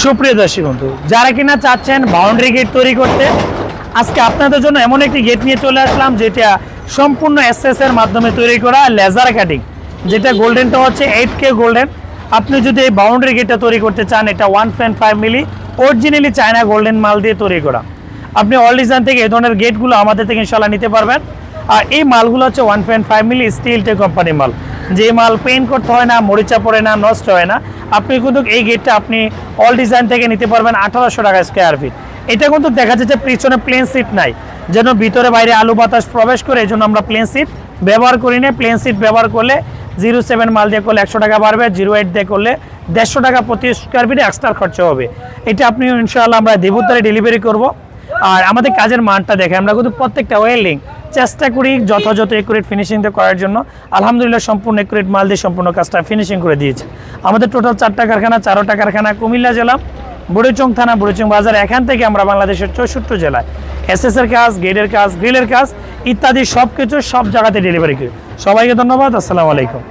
সুপ্রিয় দর্শক বন্ধু, যারা কিনা চাচ্ছেন বাউন্ডারি গেট তৈরি করতে, আজকে আপনাদের জন্য এমন একটি গেট নিয়ে চলে আসলাম, যেটা সম্পূর্ণ এসএস এর মাধ্যমে তৈরি করা লেজার কাটিং যেটা গোল্ডেনটা হচ্ছে এইট কে গোল্ডেন আপনি যদি এই বাউন্ডারি গেটটা তৈরি করতে চান, এটা one point five milli originally China golden মাল দিয়ে তৈরি করা। আপনি অল ডিজাইন থেকে এই ধরনের গেটগুলো আমাদের থেকে ইনশাল্লাহ নিতে পারবেন। আর এই মালগুলো হচ্ছে one point five milli steel টে কোম্পানি মাল। যে মাল পেইন্ট করতে হয় না, মরিচা পড়ে না, নষ্ট হয় না। আপনি কিন্তু এই গেটটা আপনি অল ডিজাইন থেকে নিতে পারবেন আঠারোশো টাকা স্কোয়ার ফিট এটা কিন্তু দেখা যাচ্ছে পিছনে প্লেন সিট নাই। যেন ভিতরে বাইরে আলু বাতাস প্রবেশ করে, এই জন্য আমরা প্লেন সিট ব্যবহার করি না। প্লেন সিট ব্যবহার করলে জিরো সেভেন মাল দিয়ে করলে একশো টাকা বাড়বে জিরো এইট দিয়ে করলে দেড়শো টাকা প্রতি স্কোয়ার ফিটে এক্সট্রা খরচা হবে। এটা আপনি ইনশাআল্লাহ আমরা দেবুদ্দারে ডেলিভারি করব। আর আমাদের কাজের মানটা দেখে আমরা কিন্তু প্রত্যেকটা ওয়েল্ডিং চেষ্টা করি যথাযথ একুরেট ফিনিশিং করার জন্য। আলহামদুলিল্লাহ, সম্পূর্ণ একুরেট মাল দিয়ে সম্পূর্ণ কাজটা ফিনিশিং করে দিয়েছে। আমাদের টোটাল চারটা কারখানা চারোটা কারখানা কুমিল্লা জেলা, বুড়িচং থানা, বুড়িচং বাজার, এখান থেকে আমরা বাংলাদেশের চৌষট্টি জেলায়। এসএসের কাজ গেটের কাজ, গ্রিলের কাজ, ইত্যাদি সব কিছু সব জায়গাতে ডেলিভারি করি। সবাইকে ধন্যবাদ, আসসালামু আলাইকুম।